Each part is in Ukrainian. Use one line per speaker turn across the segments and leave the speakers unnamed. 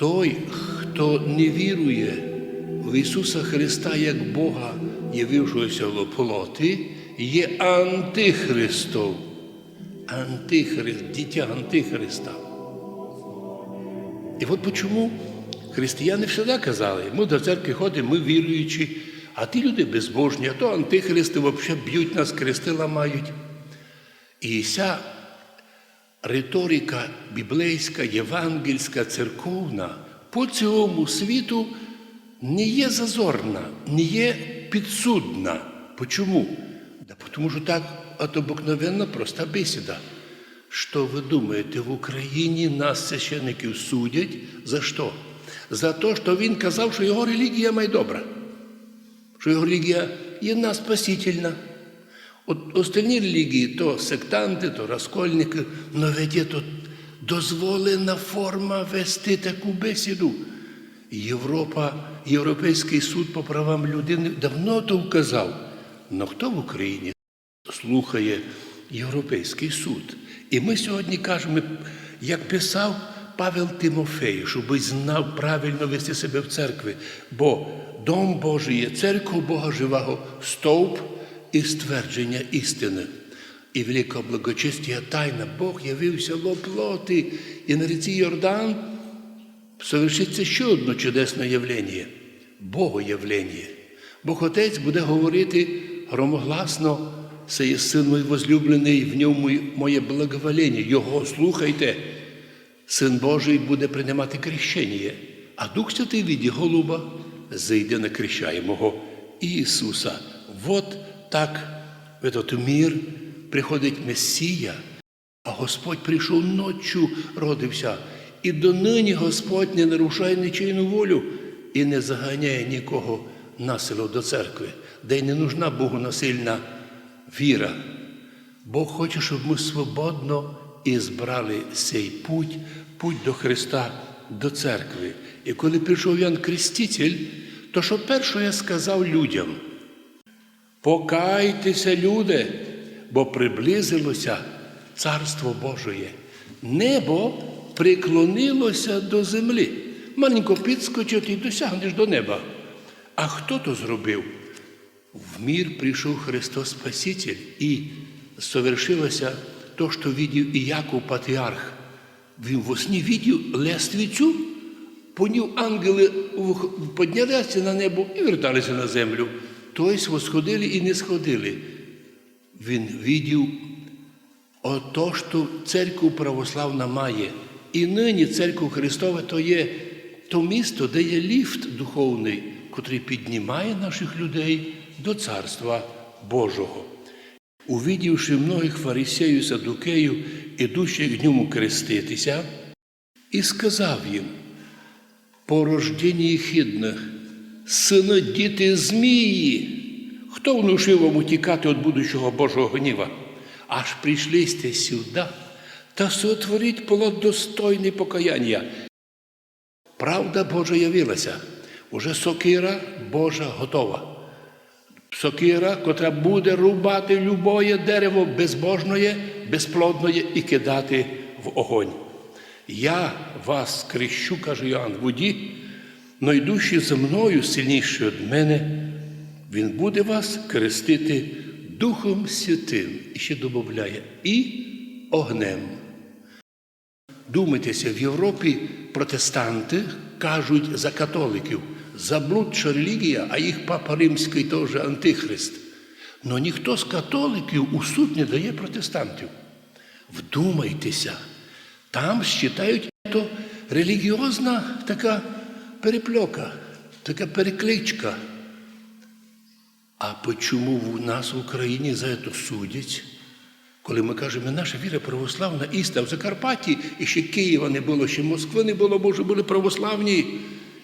Той, хто не вірує в Ісуса Христа як Бога, явившогося в плоті, є антихристом. Антихрист, дитя Антихриста. І от чому християни завжди казали, ми до церкви ходимо, ми віруючі, а ті люди безбожні, а то антихристи взагалі б'ють нас, крести ламають. І ця риторика біблейська, євангельська, церковна по цілому світу не є зазорна, не є підсудна. Почому? Да тому що так обикновенна проста бесіда. Що ви думаєте, в Україні нас священників судять за що? За те, що він казав, що його релігія майдобра, що його релігія єдна спасительна. От остальні релігії то сектанти, то розкольники, але ведь тут дозволена форма вести таку бесіду. Європа, Європейський суд по правам людини давно то вказав. Но хто в Україні слухає Європейський суд? І ми сьогодні кажемо, як писав Павел Тимофей, щоб знав правильно вести себе в церкві, бо дом Божий є церква Бога живого, стовп і ствердження істини. І велика благочестя тайна Бог явився в оплоти, і на ріці Йордан совершиться ще одне чудесне явлення Богоявлення. Бог Отець буде говорити громогласно, це є син мій возлюблений, в ньому моє благоволення. Його слухайте. Син Божий буде приймати крещення, а Дух Святий в віді голуба зайде на крещаємого Ісуса. Вот так в этот мир приходить Месія, а Господь прийшов ночі, родився. І донині Господь не нарушає нічийну волю і не заганяє нікого насилу до церкви, де й не нужна Богу насильна віра. Бог хоче, щоб ми свободно і збрали цей путь, путь до Христа, до церкви. І коли прийшов Ян Креститель, то що перше я сказав людям? Покайтеся, люди, бо приблизилося Царство Божоє. Небо приклонилося до землі. Маленько підскочити і досягнеш до неба. А хто то зробив? В мир прийшов Христос Спаситель і совершилося то, що видів і Яков Патріарх. Він во сні видів лествицю, по ній ангели піднялися на небо і верталися на землю. Тобто восходили і не сходили. Він видів ото, що церква православна має. І нині церква Христова то є то місто, де є ліфт духовний, котрий піднімає наших людей до Царства Божого. Увидівши многих фарисеїв садукеїв, ідучих в ньому креститися, і сказав їм, порождені хідних, сини змії, хто внушив вам утікати від будущого Божого гніва? Аж прийшли сте сюди та сотворіть плод достойний покаяння. Правда Божа явилася, уже сокира Божа готова. Сокира, котра буде рубати любое дерево безбожне, безплодне і кидати в огонь. Я вас крещу, каже Йоанн, воді, но йдущий за мною сильніший від мене, він буде вас крестити Духом Святим і ще додає, і огнем. Думайтеся, в Європі протестанти кажуть за католиків, заблудша релігія, а їх папа римський теж антихрист. Но ніхто з католиків у суд не дає протестантів. Вдумайтеся, там вважають, то релігіозна така перепльока, така перекличка. А чому в нас в Україні за це судять? Коли ми кажемо, наша віра православна істина в Закарпатті, і ще Києва не було, ще Москви не було, бо вже були православні.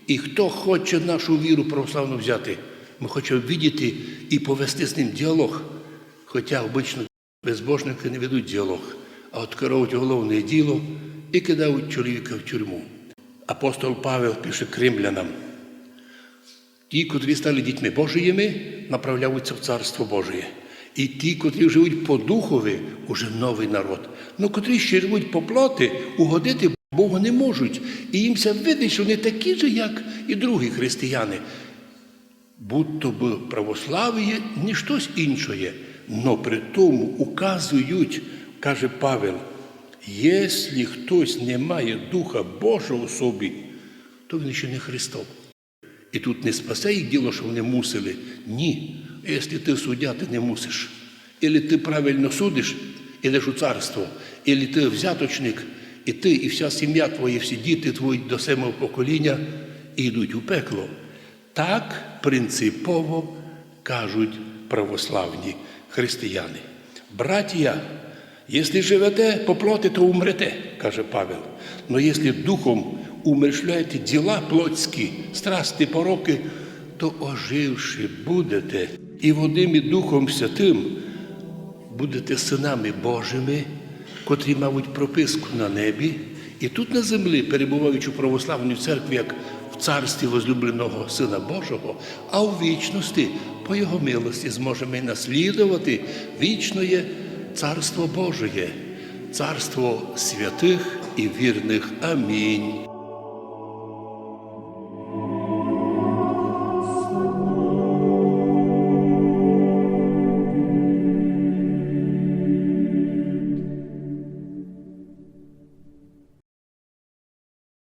І хто хоче нашу віру православну взяти, ми хочемо видіти і повести з ним діалог. Хоча обично безбожники не ведуть діалог, а от керують головне діло і кидають чоловіка в тюрму. Апостол Павел пише кримлянам. Ті, котрі стали дітьми Божіїми, направляються в Царство Божє. І ті, котрі живуть по духові, уже новий народ. Ну, котрі ще живуть по плоти, угодити Бо вони можуть, і їм ся видить, що вони такі ж, як і другі християни. Будто би православ'я не щось іншое, но при тому указують, каже Павел, якщо хтось не має Духа Божого в собі, то він ще не Христов. І тут не спасе їх діло, що вони мусили. Ні. Якщо ти суддя, ти не мусиш. Ілі ти правильно судиш, ідеш у царство, ілі ти взяточник, і ти, і вся сім'я твоя, всі діти твої до семого покоління йдуть у пекло. Так принципово кажуть православні християни. Братія, якщо живете по плоті, то умрете, каже Павел. Но якщо духом умершляєте діла плотські, страсти, пороки, то оживши будете і водим і Духом Святим будете синами Божими, котрі мають прописку на небі, і тут на землі, перебуваючи в православній церкві, як в царстві возлюбленого Сина Божого, а у вічності, по Його милості, зможемо і наслідувати вічне Царство Божє, царство святих і вірних. Амінь.